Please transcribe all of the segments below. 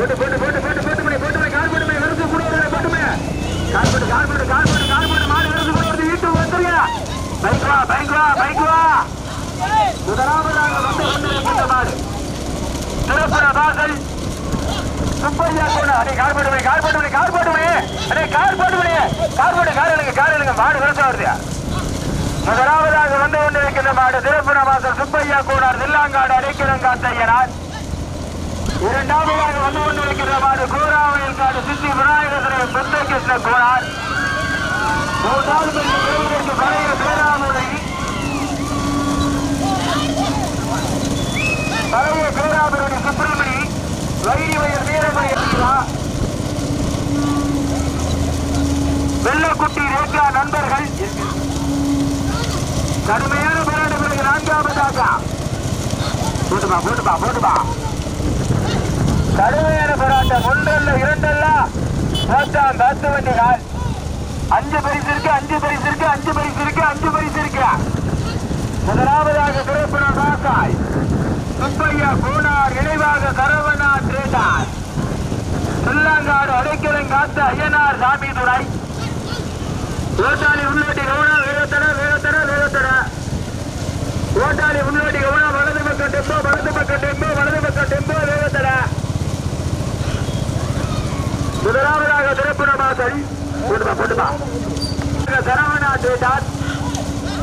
போட்டு போட்டு போட்டு போட்டு போட்டு மணி போட்டு மணி கால் போட்டு மணி வருது கூட வருது போட்டு மணி கால் போட்டு கால் போட்டு கால் போட்டு கால் போட்டு மாடு வருது கூட வருது வீட்டு வந்துருங்க. பைக் வா பைக் வா பைக் வா. முதலாவதாக வந்து கொண்டிருக்கின்ற மாடு. திருப்புற வாசல் சுப்பையா கூட. அடே கார் போட்டு மணி கால் போட்டு மணி கால் போட்டு மணி. அடே கார் போட்டு மணி. கார் போட்டு கால் எழுங்க கால் எழுங்க மாடு வருஷம் வருது. முதலாவதாக வந்து கொண்டிருக்கின்ற மாடு திருப்புற வாசல் சுப்பையா கூடார் நில்லாங்காடு அடைக்கிறங்க அத்தையனார் இரண்டாவதாக வந்து கொண்டிருக்கின்ற மாடு கூறாவையில் காடு சித்தி விநாயகரை முத்தகிருஷ்ண கோனார். மூன்றாவது பழைய பேராமுறை பழைய பேராமுறை சுப்பிரமணி வைரி வயல் வீரமணி இருக்கிறார் வெள்ளக்குட்டி ரேகா நண்பர்கள். கடுமையான போராட்ட பிறகு நான்காவதாக போட்டுமா போட்டுமா போட்டுமா கடுமையான போராட்டம். ஒன்றல்ல இரண்டல்ல. மொத்தம் பத்து வண்டிகள். அஞ்சு பரிசு இருக்கு அஞ்சு பரிசு இருக்கு அஞ்சு பரிசு இருக்கு அஞ்சு பரிசு இருக்கு முதலாவதாக திரைப்பட காக்காய் சுப்பையா பூனார் இணைவாக கரவனா திரேட்டார் சில்லாங்காடு அடைக்கலங்காத்த ஐயனார் சாமி துறை ஓட்டாளி உள்ளோட்டி கவுனா வேகத்தட வேகத்தட வேகத்தட. ஓட்டாளி உள்ளோட்டி கவுனா வலது பக்கம் டெம்போ வலது பக்கம் டெம்போ வலது பக்கம் டெம்போ வேகத்தட முதலாவதாக திரைப்புறமாசல் போட்டுப்பா போட்டுப்பா சரவணா தேட்டார்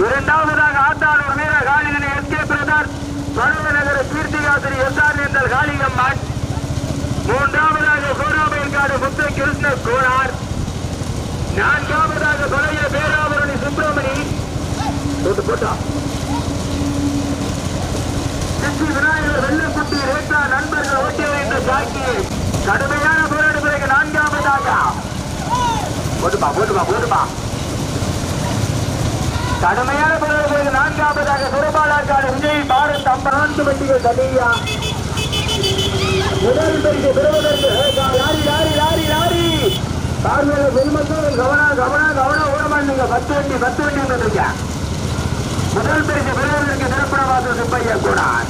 இரண்டாவதாக ஆத்தாளூர் வீர காளிகனை எஸ் கே பிரதர். பருவநகர கீர்த்திகாசிரி எஸ் ஆர் நேந்தல் காளிகம்மான் மூன்றாவதாக கோராபயன்காடு முத்து கிருஷ்ண கோனார். நான்காவதாக பழைய பேராபரணி சுப்பிரமணி. போட்டு போட்டா. சித்தி விநாயகர் வெள்ளக்குட்டி ரேட்டா நண்பர்கள் ஓட்டிய என்ற சாக்கி கடுமையான நான்காவதாக போட்டுப்பா போட்டுப்பா போட்டுப்பா கடுமையான பிறகு நான்காவதாக சுரபாலாக்காடு விஜய் பாரத் அம்பராந்து பட்டிகள் தனியா முதல் பரிசு பெறுவதற்கு லாரி லாரி லாரி லாரி பார்வையில் பெருமக்கள் கவனா கவனா கவனா ஓடமாட்டீங்க பத்து வண்டி பத்து வண்டி வந்துருக்க முதல் பரிசு பெறுவதற்கு நிரப்பணவாசல் சுப்பையா கூடார்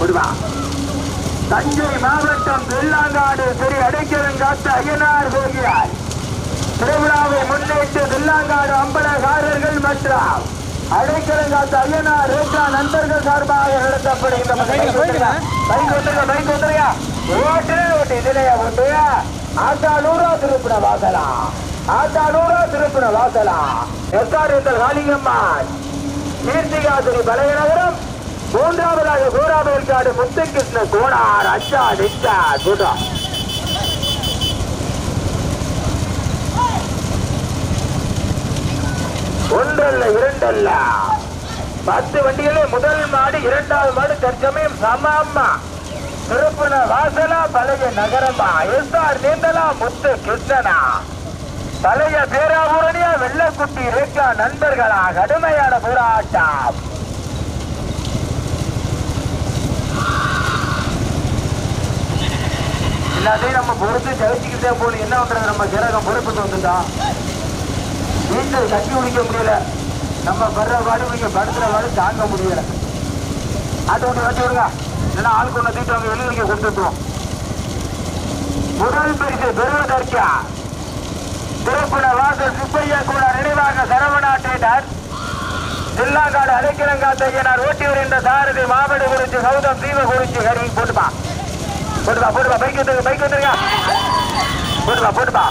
முடிவா? தஞ்சை மாவட்டம் வெள்ளாங்காடு திரு அடைக்கலங்காத்த ஐயனார் கோகியார் திருவிழாவை முன்னிட்டு வெள்ளாங்காடு அம்பலகாரர்கள் மற்றும் அடைக்கலங்காத்த ஐயனார் ரேகா நண்பர்கள் சார்பாக நடத்தப்படுகின்ற ஓட்டு ஓட்டு இதுலையா ஓட்டு ஆத்தாளூரா திருப்பின வாசலா. ஆத்தாளூரா திருப்பின வாசலா. எஸ்ஆர் காளியம்மான் கீர்த்திகாசிரி பலையநகரம் மூன்றாவதாக கோராமேற்காடு முத்துகிருஷ்ண கோனார் அச்சா நிச்சா குடா ஒன்றல்ல இரண்டல்ல. பத்து வண்டிகளே முதல் மாடு இரண்டாவது மாடு தற்சமயம் சமம்மா திருப்புன வாசலா பழைய நகரமா. எஸ்ஆர் நீந்தலா முத்து கிருஷ்ணனா. பழைய பேராபூரணியா வெள்ளக்குட்டி ரேக்கா நண்பர்களா கடுமையான போராட்டம். எல்லாத்தையும் நம்ம பொறுத்து ஜெயிச்சுக்கிட்டே போகணும் என்ன பண்றது? நம்ம கிரகம் பொறுப்பு வந்துட்டா. வீட்டில் கட்டி குடிக்க முடியல. நம்ம படுற பாடு நீங்க படுத்துற பாடு தாங்க முடியல. ஆட்டு விட்டு வச்சு விடுங்க. இல்லைன்னா ஆள் கொண்டு தீட்டு வாங்க வெளியே கொடுத்துருவோம் முதல் பரிசு பெறுவதற்கா திருப்புண வாசல் சுப்பையா கூட நினைவாக சரவணா தில்லாக்காடு அலைக்கிழங்காத்தையனார் ஓட்டி வருகின்ற சாரதி மாவட்ட குறிச்சி சௌதம் தீவ குறிச்சி ஹரி போட்டுமா போட்டுப்பா போட்டுப்பா பைக் வந்துருங்க பைக் வந்துருங்க போட்டுப்பா போட்டுப்பா.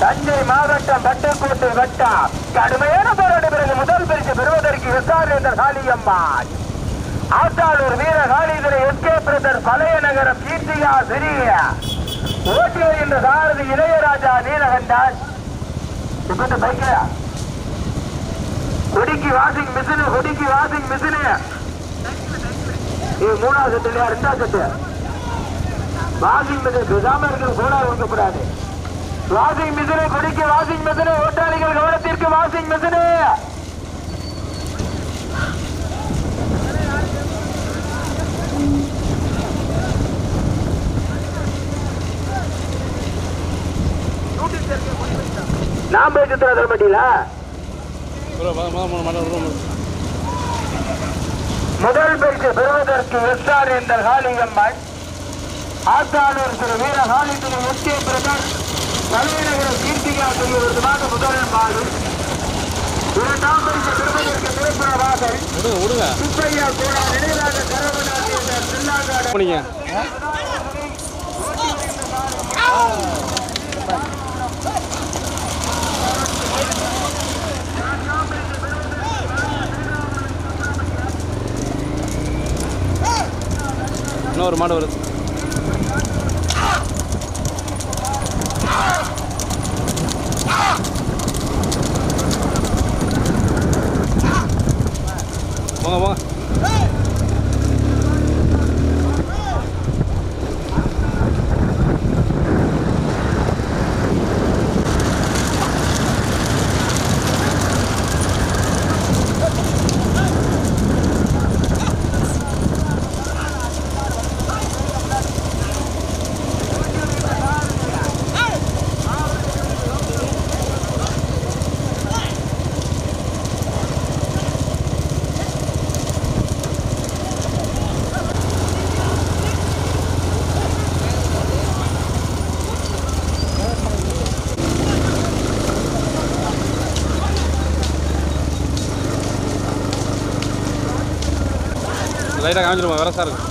தஞ்சை மாவட்டம் பட்டுக்கோட்டை வட்டம். கடுமையான போராட்ட பிறகு முதல் பரிசு பெறுவதற்கு விசாரணை காளியம்மாள். ஆத்தாளூர் வீர காளிதுரை எஸ்கே பிரதர் பழைய நகரம் கீர்த்தியா சிறிய ஓட்டி வருகின்ற சாரதி இளையராஜா நீலகண்டான். இப்ப பைக்கா பைக்ல கொடிக்கு வாஷிங் மிஷினு கொடிக்கு வாஷிங் மிஷினு மூணாவது செட்டு இல்லையா ரெண்டாவது செட்டு வாஷிங் மிஷின் பேசாம இருக்கிற இருக்கக்கூடாது வாஷிங் மிஷினை குடிக்க வாஷிங் மிஷினை ஓட்டாளிகள் கவனத்திற்கு வாஷிங் மிஷினு நான் போய் சுத்தரா தர மாட்டீங்களா? முதல் பரிசு பெறுவதற்கு எஸ்ஆர் என்ற காளிகம்மன் ஆத்தாளர் திரு வீர காலித்திரு எஸ் கே பிரதர் தலைநகர கீர்த்திகா செய்ய விருதுமாக முதல் மாடு இரண்டாம் பரிசு பெறுவதற்கு திரைப்பட வாசல் விடுங்க. விடுங்க சுப்பையா கோடா நினைவாக கரவநாட்டி என்ற ஒரு மாடு வருது. Vamos, vamos. லைட்டாக காமிச்சிருமா வேற சார் இருக்கு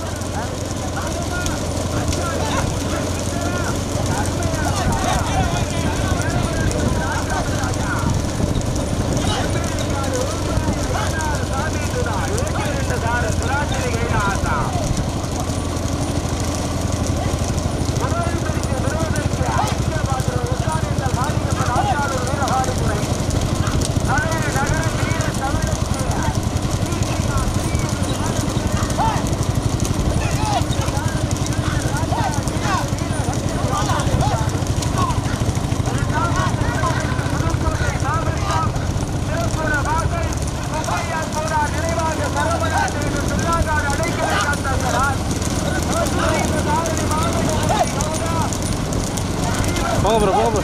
போங்க ப்ரோ போங்க ப்ரோ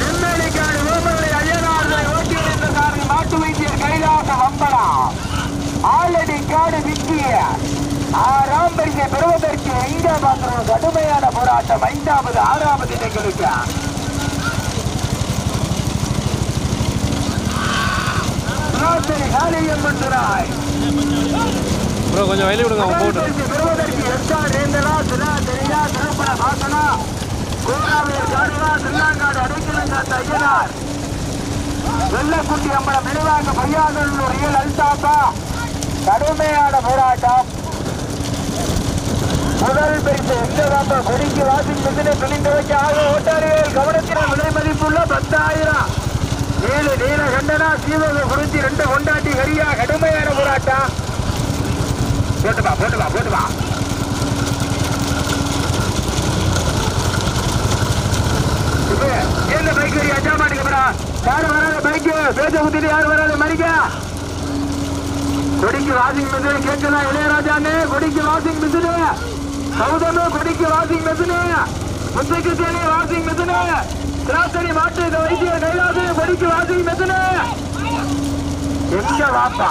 நெம்மேலிக்காடு ஓமலை ஐயனார்களை ஓட்டியிருந்த சாரதி மாட்டு வைத்தியர் கைலாச வம்பனா ஆலடி காடு விக்கிய ஆறாம் பரிசை பெறுவதற்கு இங்க மாத்திரம் கடுமையான போராட்டம் ஐந்தாவது ஆறாவது துறாய் ப்ரோ கொஞ்சம் வயலி விடுங்க அவன் போட்டு. வெள்ளக்குட்டி அம்பலம் நினைவாக பையாதூர் கடுமையான போராட்டம். முதல் பரிசு எந்த வாப்ப கொடிக்கு வாசிங் மிஷினை பிழிந்து வைக்க ஆக ஓட்டாரிகள் கவனத்தினர் விலை மதிப்புள்ள பத்தாயிரம். ஏழு நீல கண்டனா சீவக குறிச்சி ரெண்டு கொண்டாட்டி கரியா கடுமையான போராட்டா போட்டு வா போட்டு வா போட்டு வா இப்ப என்ன பைக் வரி அஞ்சா மாட்டேங்கப்படா யாரு வராத பைக்கு பேச குத்திட்டு யாரு வராத மறிக்கா. கொடிக்கு வாஷிங் மிஷின் கேட்கலாம் இளையராஜான்னு கொடிக்கு வாசிங் மிஷின் கௌதமு கொடிக்கு வாசிங் மிஷின் முத்தைக்கு தேனி வாஷிங் மிஷின் திராசரி மாட்டு இந்த வைத்திய கைலாசு கொடிக்கு வாசிங் மிஷின் எங்க வாப்பா?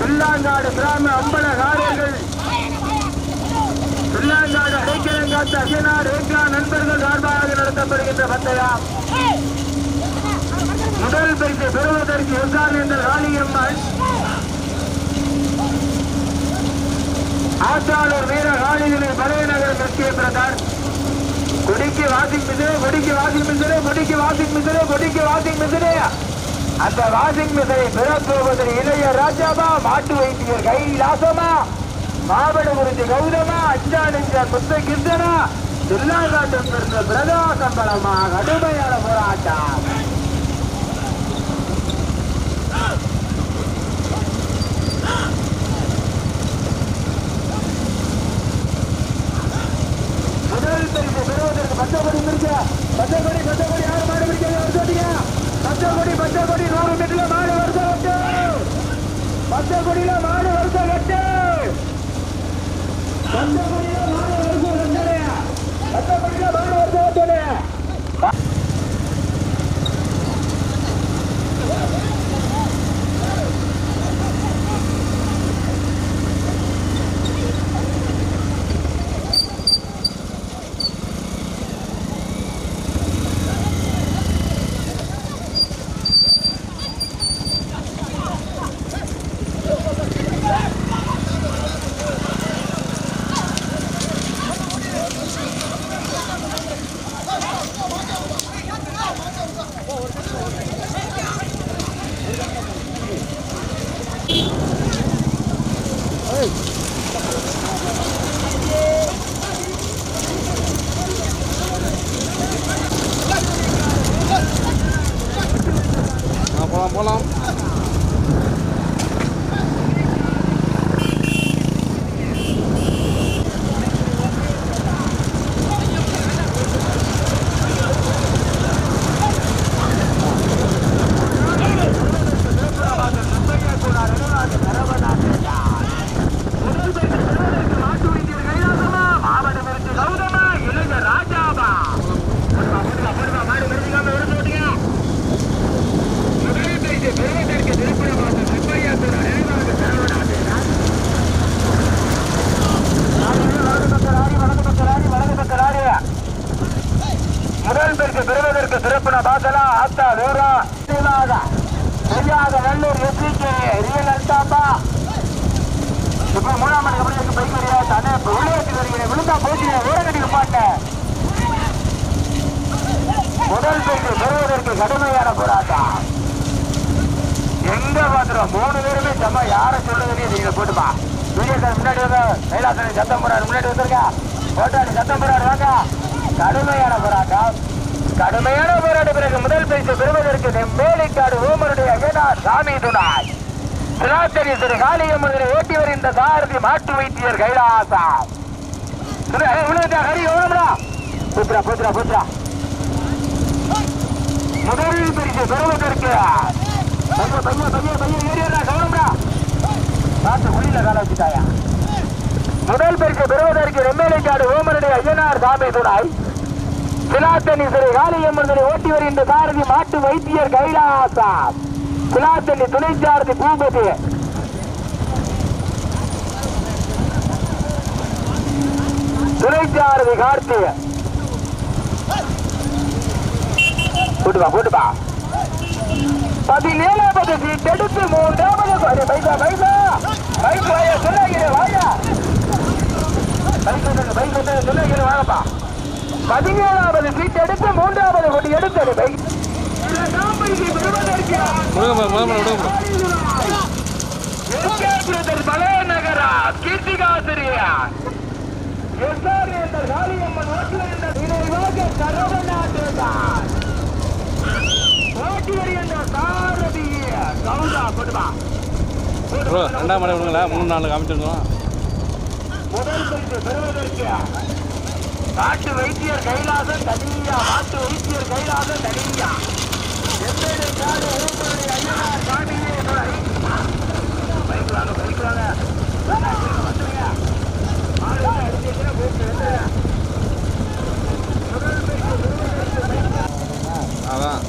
பில்லாங்காடு கிராம அம்பல காரியர்கள் பில்லாங்காடு அடைக்கலங்காத்து அசனார் ஏக்லா நண்பர்கள் சார்பாக நடத்தப்படுகின்ற பந்தயம் முதல் பரிசு பெறுவதற்கு எஸ்ஆர் எஸ்ஆர்எந்தர் காளியம்மன் ஆற்றாளூர் வீர காளிகளை பழையநகர் கட்சிய பிரதார் கொடிக்கு வாசிங் மிசினே கொடிக்கு வாசிங் மிசினே கொடிக்கு வாசிங் மிசினே கொடிக்கு வாசிங் மிசினே அந்த வாசிங் மிசினை பெறப்போவதில் இளைய ராஜாமா மாட்டு வைத்தியர் கைலாசமா மாவட்ட குறிச்சி கௌதமா அஞ்சா நெஞ்சான் முத்த கிருஷ்ணனா திருநாகாட்டம் பிரதா பிரதாசம்பளமா கடுமையான போராட்டம் முதல் பரிசு பெறுவதற்கு பச்சைக்கொடி பிடிக்க பச்சைக்கொடி பச்சைக்கொடி யார் மாடு பிடிக்கிறது? வருஷத்தீங்க பச்சைக்கொடி பச்சைக்கொடி நூறு மீட்டர்ல மாடு வருஷம் கட்டு பச்சைக்கொடியில மாடு வருஷம் கட்டு பச்சைக்கொடியில மாடு வருஷம் கட்டு பச்சைக்கொடியில மாடு வருஷம் கட்டு முன்னாடி சத்தம் போறாரு முன்னாடி வந்திருக்கா? ஓட்டாடி சத்தம் போறாரு வாங்க. கடுமையான போராட்டம். கடுமையான போராட்ட பிறகு முதல் பரிசு பெறுவதற்கு மேலிக்காடு ஓமருடைய வேதா சாமி துணாய். சிலாத்தரி திரு காளியம்மனை ஓட்டி வருகின்ற சாரதி மாட்டு வைத்தியர் கைலாசா ஹரி ஓடம்டா புத்ரா புத்ரா புத்ரா முதல் பரிசு பெறுவதற்கு. பையன் பையன் பையன் பையன் ஏறியா கவனம்டா. பார்த்து குழியில கால வச்சுட்டாயா? முதல் பரிசு பெறுவதற்கு ரெம்மேலைக்காடு ஓமனுடைய ஐயனார் சாமி துணாய் சிலாத்தனி சிறு காளியம்மனை ஓட்டி வருகின்ற சாரதி மாட்டு வைத்தியர் கைலாசா சிலாத்தனி துணை சாரதி பூபதி. துணை சாரதி கார்த்திக கூட்டுவா கூட்டுவா பதினேழாவது சீட் எடுத்து மூன்றாவது பைசா பைசா. பைசா வாயா சொல்லாகிறேன் வாயா பைக் வந்து பைக் வந்து சொல்லாகிறேன் வாங்கப்பா பதினேழாவது சீட் எடுத்து மூன்றாவது கொண்டு எடுத்தது பைக் விடுங்க ப்ரோ முதல் மணி விடுங்க ப்ரோ பலநகரா கீர்த்திகாசிரியா எஸ்ஆர் என்ற காளியம்மன் ஓட்டுவர் என்ற நினைவாக சரவணாட்டுதான் ஓட்டி வருகின்ற சாரதி கவுண்டா கொடுமா ப்ரோ ரெண்டாம் மணி விடுங்களா மூணு நாலு காமிச்சிருந்தோம். முதல் பரிசு பெறுவதற்கு காட்டு வைத்தியர் கைலாசம் தனியா காட்டு வைத்தியர் கைலாசம் தனியா. எத்தனை காடு ஊப்பருடைய ஐயனார் சாமியே துணை வந்துருங்க ஆளுங்க வந்துருங்க அதான்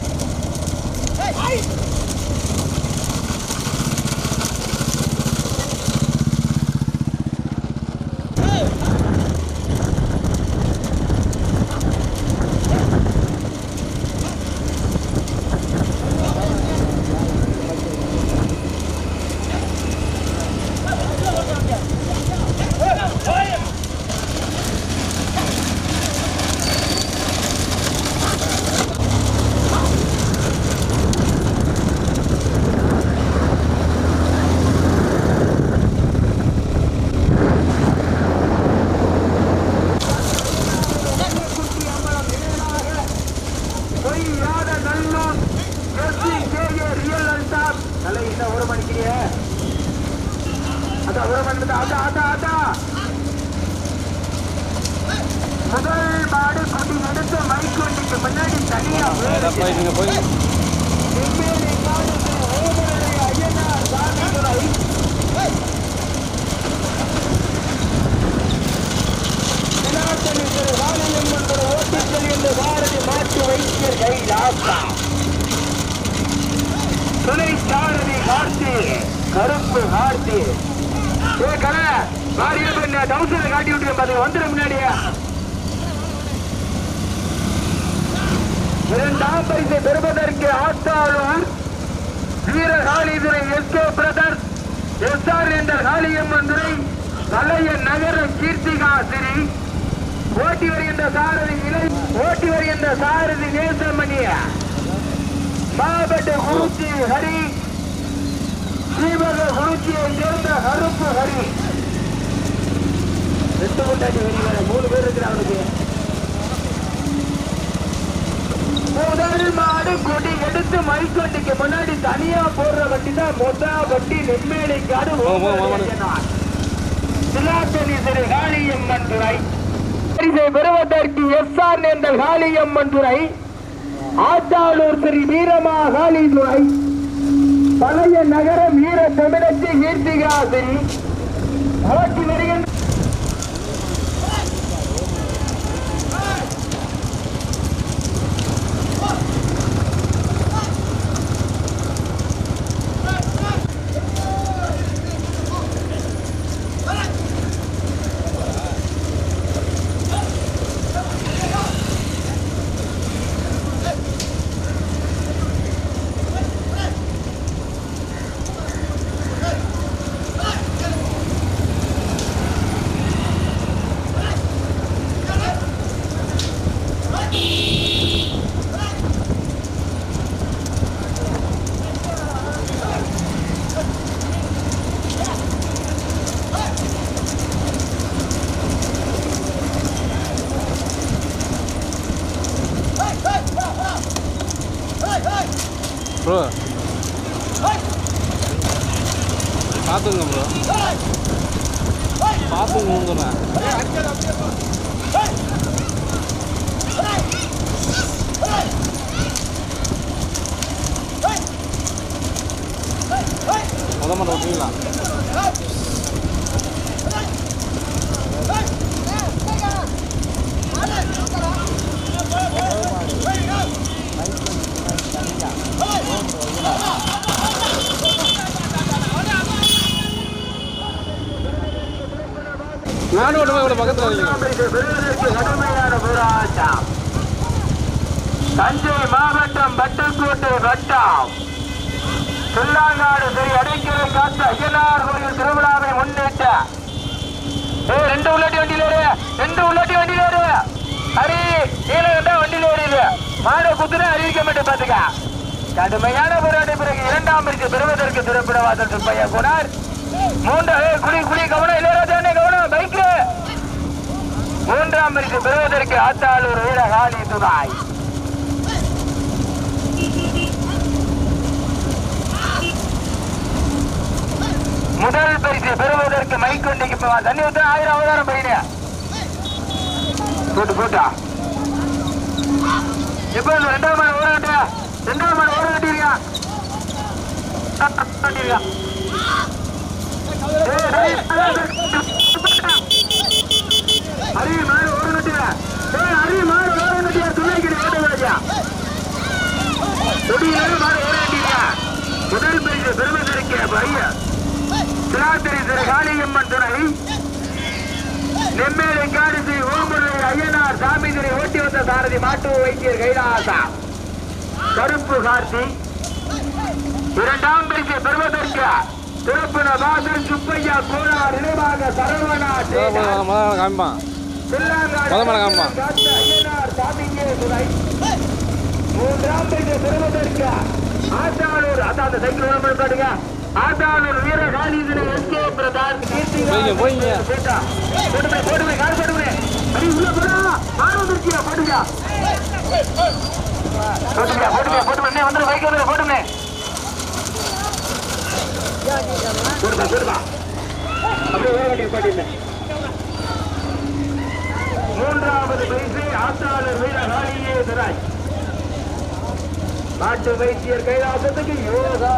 பொய்யாத நல்லூர் எஸ்சி கேஏ ரியல் அல்டாப் தலை என்ன ஒரு மணிக்கு அதான் ஒரு மணி அதான் அதான் அதான் முதல் மாடு குட்டி எடுத்து மைக் வண்டிக்கு முன்னாடி தனியா அதான் போய் நீங்கள் போய் வெவ்வேறு காலத்தில் ஓமருடைய ஐயனார் சாமி துணை வினாத்தனி திரு வாலியம்மன் திரு ஓட்டிச் செல்கின்ற பாரதி மாட்டு வைத்தியர் கைலாசா துணை சாரதி கார்த்தி கருப்பு கார்த்தி ஏ கலை வாரியம்மன் டவுசர் காட்டி விட்டுருக்கேன் பாருங்க வந்துடும் முன்னாடியே. இரண்டாம் பரிசை பெறுவதற்கு Athalur வீரகாளிதுரை S K brothers. S R என்ற காளியம்மன் துறை பழைய நகரம் கீர்த்திகாசிரி ஓட்டி வருகின்ற சாரதி இலை ஓட்டி வருகின்ற சாரதி நேசமணிய. மாவட்ட குறிச்சி ஹரி ஸ்ரீமக குறிச்சியை சேர்ந்த கருப்பு ஹரி. ரெண்டு முட்டாட்டி வெளியே மூணு பேர் இருக்கிறாங்க. முதல் மாடு கொடி எடுத்து மைக்கொண்டிக்கு முன்னாடி தனியா போடுற வண்டி தான் மொத வண்டி திரு காளியம்மன் துறை. பரிசை பெறுவதற்கு எஸ் ஆர் என்ற காளியம்மன் துறை. ஆத்தாளூர் ஸ்ரீ வீரமா காளி துறை. பழைய நகரம் வீர தமிழச்சி கீர்த்திகாசிரி வருகின்ற ப்ரோ பார்த்துங்க ப்ரோ பார்த்துங்க முத முதல்ல ஓட்டிங்களா நானும் ஒன்று பக்கத்தில் கடுமையான தஞ்சை மாவட்டம் பட்டக்கோட்டை வட்டம். சுல்லாங்காடு ஸ்ரீ அடைக்கலை காத்த ஐயனார் கோயில் திருவிழாவை முன்னிட்ட. ஏ ரெண்டு உள்ளாட்டி வண்டியிலேரு ரெண்டு உள்ளாட்டி வண்டியிலேரு ஹரி கீழே இருந்தா வண்டியில ஏறிது மாடை குத்துனா அறிவிக்க மாட்டேன் பாத்துக்க கடுமையான போராட்ட பிறகு இரண்டாம் பரிசு பெறுவதற்கு திருப்பிடவாசல் சுப்பையா கூடார் மூன்று ஏய், குழி குழி கவனம். இளையராஜானே பரிசு பெறுவதற்கு ஆத்தாளூர் வீரகாளி துணாய் முதல் பரிசு பெறுவதற்கு மைக்கொண்டிக்கு போவா தண்ணி ஊத்த ஆயிரம் அவதாரம் பையனே போட்டு போட்டா எப்போ இந்த ரெண்டாவது மாடு ஓட கட்டியா ரெண்டாம் மணி ஓட கட்டிருக்கியா கட்டிருக்கா ஹரி மாடு ஹரி மாடு ஓட கட்டியா துணைக்கு ஓட்ட ராஜா கொடியிலே மாடு ஓட கட்டிருக்கா முதல் பரிசு பெறுவதற்கு பையா. திராத்திரி திரு காளியம்மன் துணை. நெம்மேலை காடு ஸ்ரீ ஓமுறை ஐயனார் சாமி திரை ஓட்டி வந்த சாரதி மாட்டு வைத்தியர் கைலாசா. கருப்பு கார்த்தி. இரண்டாம் பரிசு பெறுவதற்கு திருப்பன வாசல் சுப்பையா கோனார் நினைவாக சரவணா காமிப்பான். முத மலகாமா மூன்றாம் பரிசு பெறுவதற்கு ஆத்தாளூர் அதான் அந்த சைக்கிள் விளம்பரம் காட்டுங்க ஆத்தாளூர் வீர காளிதனை எஸ்கே பிரதான் கீர்த்தி போய்ங்க, போய்ங்க. போட்டா போட்டுமே போட்டுமே கால் போட்டுமே அடி உள்ள போடா மாறு வந்துருச்சியா போட்டுங்க போட்டுங்க போட்டுமே போட்டுமே பைக் போட்டுமே அப்படியே ஓர மூன்றாவது பரிசு ஆத்தாளர் வீர காளியே நாட்டு வைத்தியர் கைலாசத்துக்கு யோகா.